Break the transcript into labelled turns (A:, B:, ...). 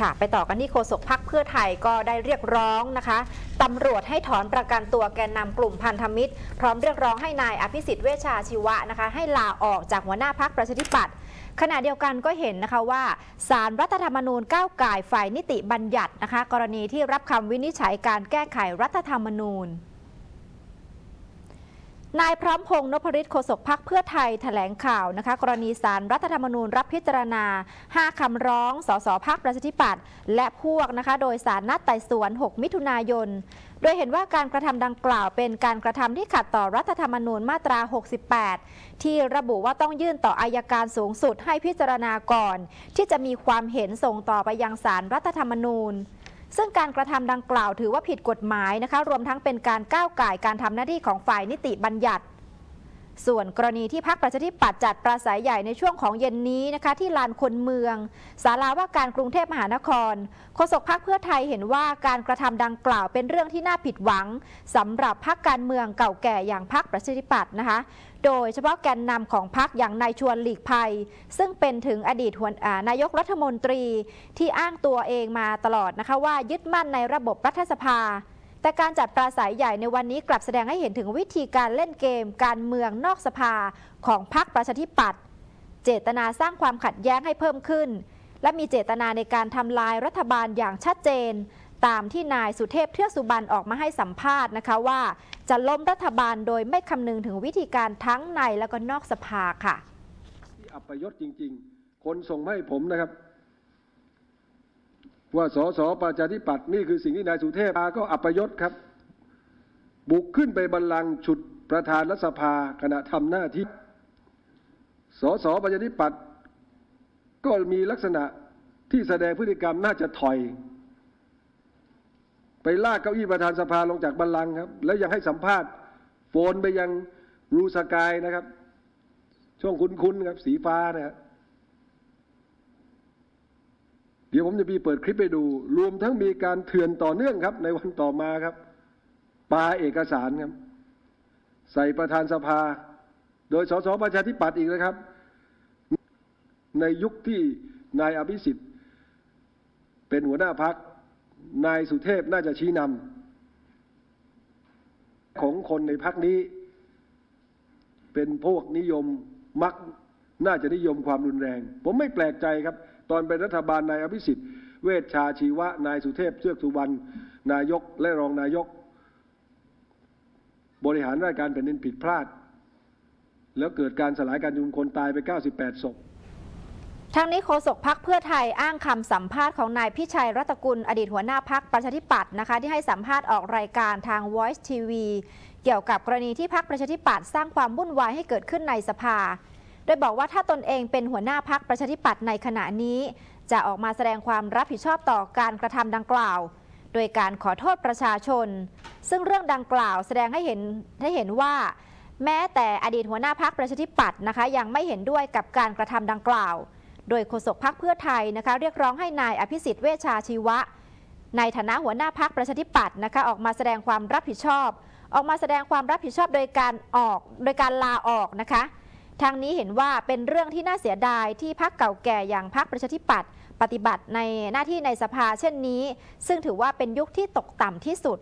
A: ค่ะไปต่อกันที่โฆษกพักเพื่อไทยก็ได้เรียกร้องนะคะตำรวจให้ถอนประกันตัวแกนนำกลุ่มพันธมิตร พร้อมเรียกร้องให้นายอภิสิทธิ์เวชชาชีวะนะคะ ให้ลาออกจากหัวหน้าพักประชาธิปัตย์ขณะเดียวกันก็เห็นนะคะว่าสารรัฐธรรมนูญก้าวไก่ฝ่ายนิติบัญญัตินะคะ กรณีที่รับคำวินิจฉัยการแก้ไขรัฐธรรมนูญ นายพร้อมพงษ์นพฤทธิ์โฆษกพักเพื่อไทยแถลงข่าวนะคะกรณีสารรัฐธรรมนูญรับพิจารณา 5 คำร้องสสพักประชาธิปัตย์และพวกนะคะโดยสารนัดไต่สวน 6 มิถุนายน โดยเห็นว่าการกระทำดังกล่าวเป็นการกระทำที่ขัดต่อรัฐธรรมนูญมาตรา 68 ที่ระบุว่าต้องยื่นต่ออายการสูงสุดให้พิจารณาก่อน ที่จะมีความเห็นส่งต่อไปยังสารรัฐธรรมนูญ ซึ่งการกระทำดังกล่าวถือว่าผิดกฎหมายนะคะ รวมทั้งเป็นการก้าวไก่การทำหน้าที่ของฝ่ายนิติบัญญัติ ส่วนกรณีที่พักประชาธิปัตย์จัดปราศัยใหญ่ในช่วงของเย็นนี้นะคะที่ลานคนเมืองศาลาว่าการกรุงเทพมหานครโฆษกพักเพื่อไทยเห็นว่าการกระทำดังกล่าวเป็นเรื่องที่น่าผิดหวังสำหรับพักการเมืองเก่าแก่อย่างพักประชาธิปัตย์นะคะ โดยเฉพาะแกนนำของพักอย่างนายชวนหลีกภัย ซึ่งเป็นถึงอดีตหัวนายกรัฐมนตรีที่อ้างตัวเองมาตลอดนะคะว่ายึดมั่นในระบบรัฐสภา แต่การจัดปราศัยใหญ่ในวันนี้กลับแสดงให้เห็นถึงวิธีการเล่นเกม การเมืองนอกสภาของพรรคประชาธิปัตย์เจตนาสร้างความขัดแย้งให้เพิ่มขึ้น และมีเจตนาในการทำลายรัฐบาลอย่างชัดเจน ตามที่นายสุเทพเทือกสุบรรณออกมาให้สัมภาษณ์นะคะว่า จะล้มรัฐบาลโดยไม่คำนึงถึงวิธีการทั้งในและก็นอกสภาค่ะ
B: ที่อัปยศจริง ๆ คนส่งมาให้ผมนะครับ ว่าสสประชาธิปัตย์นี่คือสิ่งที่นายสุเทพาก็อัปยศครับ บุกขึ้นไปบัลลังก์ฉุดประธานรัฐสภาขณะทำหน้าที่ สสประชาธิปัตย์ก็มีลักษณะที่แสดงพฤติกรรมน่าจะถอย ไปลากเก้าอี้ประธานสภาลงจากบัลลังก์ครับ แล้วยังให้สัมภาษณ์โฟนไปยังรูสกายนะครับ ช่วงคุ้นๆครับสีฟ้านะครับ เดี๋ยวผมจะมีเปิดคลิปให้ดู รวมทั้งมีการเถื่อนต่อเนื่องครับ ในวันต่อมาครับปาเอกสารครับ ใส่ประธานสภา โดยสสประชาธิปัตย์อีกนะครับ ในยุคที่นายอภิสิทธิ์ เป็นหัวหน้าพักนายสุเทพน่าจะชี้นำของคนในพักนี้ เป็นพวกนิยมมักน่าจะนิยมความรุนแรง ผมไม่แปลกใจครับ ตอนเป็นรัฐบาลนายอภิสิทธิ์ เวชชาชีวะ นายสุเทพเชือกสุวรรณนายกและรองนายก บริหารราชการแผ่นดินผิดพลาด แล้วเกิดการสลายการชุมนุมคนตายไป 98ศพ
A: ทั้งนี้โฆษกพักเพื่อไทยอ้างคำสัมภาษณ์ของนายพิชัยรัตกุล อดีตหัวหน้าพักประชาธิปัตย์นะคะ ที่ให้สัมภาษณ์ออกรายการทาง Voice TV เกี่ยวกับกรณีที่พักประชาธิปัตย์สร้างความวุ่นวายให้เกิดขึ้นในสภา โดยบอกว่าถ้าตนเองเป็นหัวหน้าพักประชาธิปัตย์ในขณะนี้ จะออกมาแสดงความรับผิดชอบต่อการกระทำดังกล่าว โดยการขอโทษประชาชน ซึ่งเรื่องดังกล่าวแสดงให้เห็นให้เห็นว่า แม้แต่อดีตหัวหน้าพักประชาธิปัตย์นะคะ ยังไม่เห็นด้วยกับการกระทำดังกล่าว โดยโฆษกพักเพื่อไทยนะคะ เรียกร้องให้นายอภิสิทธิ์เวชชาชีวะ ในฐานะหัวหน้าพักประชาธิปัตย์นะคะออกมาแสดงความรับผิดชอบ ออกมาแสดงความรับผิดชอบโดยการออกโดยการลาออกนะคะ ทางนี้เห็นว่าเป็นเรื่องที่น่าเสียดายที่พักเก่าแก่อย่างพักประชาธิปัตย์ปฏิบัติในหน้าที่ในสภาเช่นนี้ ซึ่งถือว่าเป็นยุคที่ตกต่ำที่สุด